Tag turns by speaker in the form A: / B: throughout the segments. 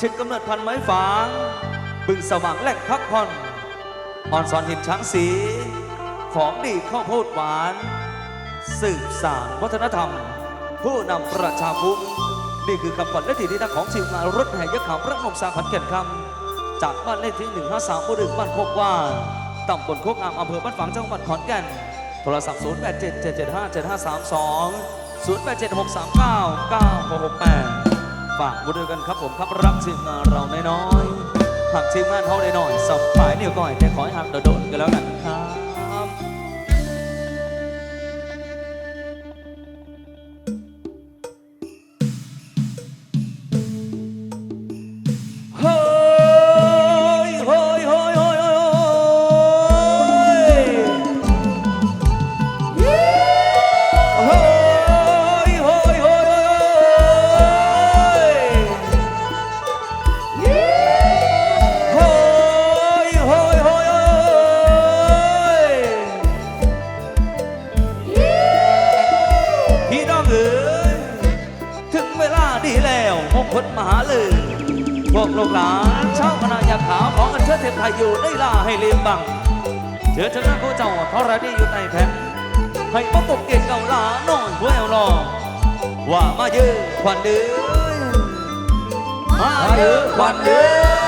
A: ทิศกำเนิดพันไม้ฝาง บึงสว่างแหล่งพักผ่อนอ่อนสอนหินช้างสี ของดีข้าวโพดหวาน สืบสานวัฒนธรรม ผู้นำประชาภูมินี่คือคำขวัญและที่ที่นักของทีมงานรถแห่ยักษ์ขาวพระนมสาขอนแก่นคำจากบ้านเลขที่153บุรีบ้านโคกว่าตำบลโคกงามอำเภอบ้านฝางจังหวัดขอนแก่น โทรศัพท์ 0 8 7 7 7 5 7 5 3 2 0 8 7 6 3 9 9 6 6 8 ฝากบุญด้วยกันครับผมครับรักทีมงานเราน้อยๆหักทีมงานเขาได้หน่อยสับฝ่ายนิ้วก้อยแต่ขอให้หักโดดๆกันแล้วกันครับ ลูกหลานชาวคณะยาขาวของอันเชิญเทพไทยอยู่ได้ล่าให้เลียมบังเชิญชนะผู้เจ้าทรดีอยู่ในแผ่นให้ป้อปกเกตเก่าหลาหน่อยเพื่อเอาลอว่ามาเยอะควันเดือยมาเยอะควันเดือ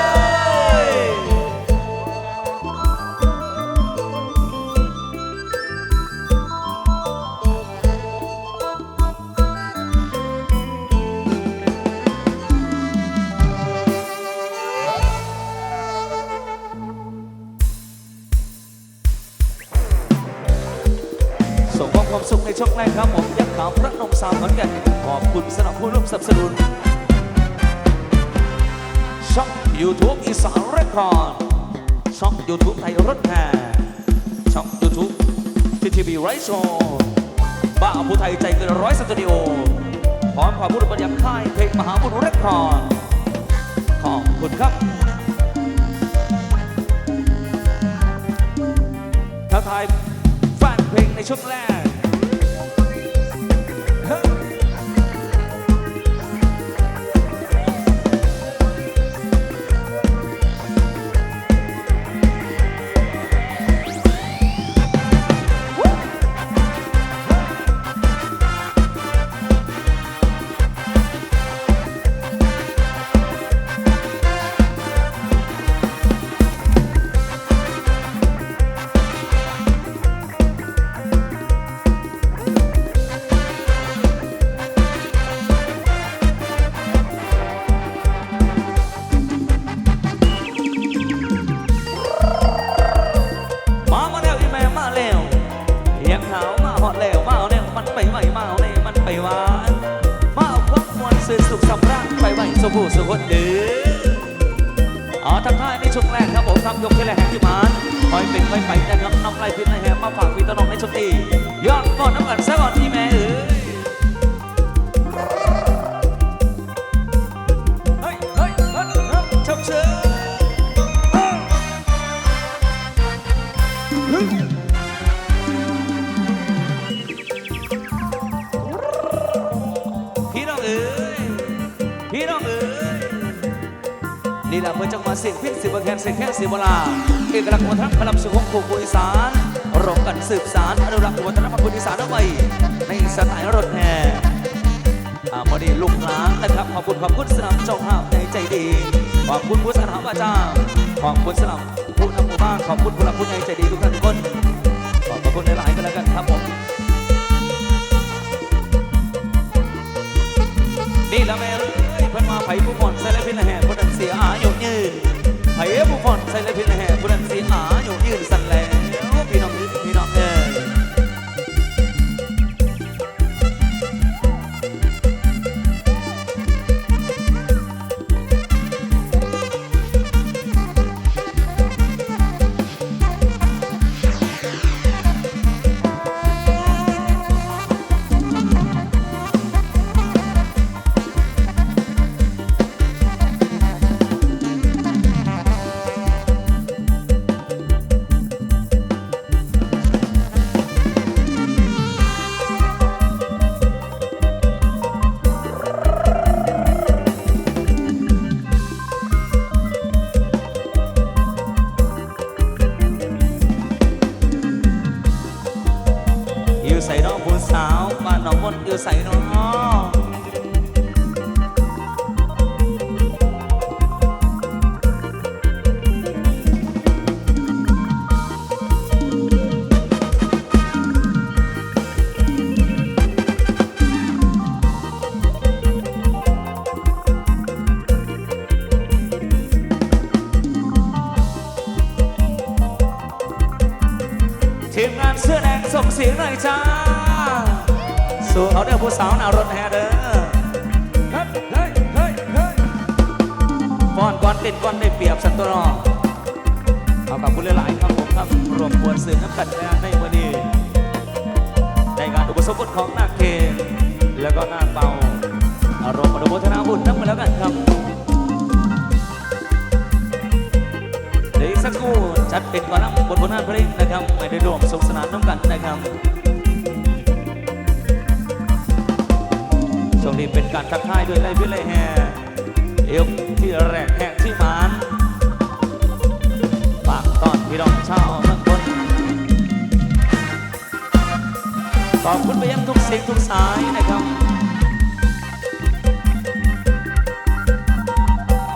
A: ความสุขในช่วงแรกครับผมยักษ์ขาวพระนมสามขอนแก่นขอบคุณสนับผู้ร่วมสนับสนุนช่อง YouTube อีสานเรคคอร์ดช่อง YouTube ไทยรถแห่ช่อง YouTube ทีทีวีไรโชบ้าผู้ไทยใจเกินร้อยสตูดิโอพร้อมความพูดบรรยากค่ายเพลงมหาบุรุษเรคคอร์ดขอบคุณครับท้าทายแฟนเพลงในช่วงแรก สุภูสุคนเดืออ๋อทักทายในช่วงแรกครับผมคำยกขึ้นแรกแห่งที่มานคอยเป็นคอยไปนะครับนำไรพิษในแหบมาฝากพี่ตวน้องในช่วงนี้ เพื่อจังหวะเสียงพิษสิบแคนเสียงแค่สิบลาเอกลักษณ์วัฒนธรรมพลังสุขของผู้อีสานร่วมกันสืบสารอนุรักษ์วัฒนธรรมผู้อีสานเอาไว้ในสไตล์รถแห่อาดีลูกหลานนะครับขอบคุณขอบคุณสนามเจ้าภาพในใจดีขอบคุณผู้สนามอาจารย์ขอบคุณสนามผู้นำหมู่บ้านขอบคุณผู้หลักผู้ใหญ่ใจดีทุกท่านทุกคนขอบคุณหลายๆกันแล้วกันครับผมนี่ละแม่ ใส่เนาะทีมงานเสื้อแดงส่งเสียงหน่อยจ้าูเขาเด้อผู้สาวหนารถแฮเด้อ
B: เฮ้
A: อนก่อนติดก่อนได้เปรียบสันตัวเนอเอากับผู้หลายๆครับผมครับรวมควรสื่อน้ำกันในวันนี้ในงานอุปสมบทของนาคเคนแล้วก็นาเปาอารมณ์อนุโมทนาบุญทั้งมดแล้วกันครับเดี๋ยวสักครู่จัดเป็นก่อนนำบทผลงานเพลงนะครับไม่ได้รวมสนุกสนานน้ำกันนะครับี่เป็นการทักทายด้วยไรพิเลยแห่เอวที่แรกแหกที่มานปากตอนพี่น้องช่าวทั้งคนขอบคุณไปยังทุกสิ่งทุกสายนะครับ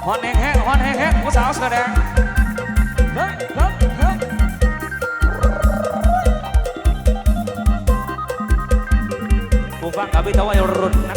A: ฮอนแห้ฮ้ฮอนแห้ฮ้งผู้สาวเสื้อแดงเฮ้ยเฮ้ยเฮ้ยผู้ฟังอภิทวัยรุ่นนะ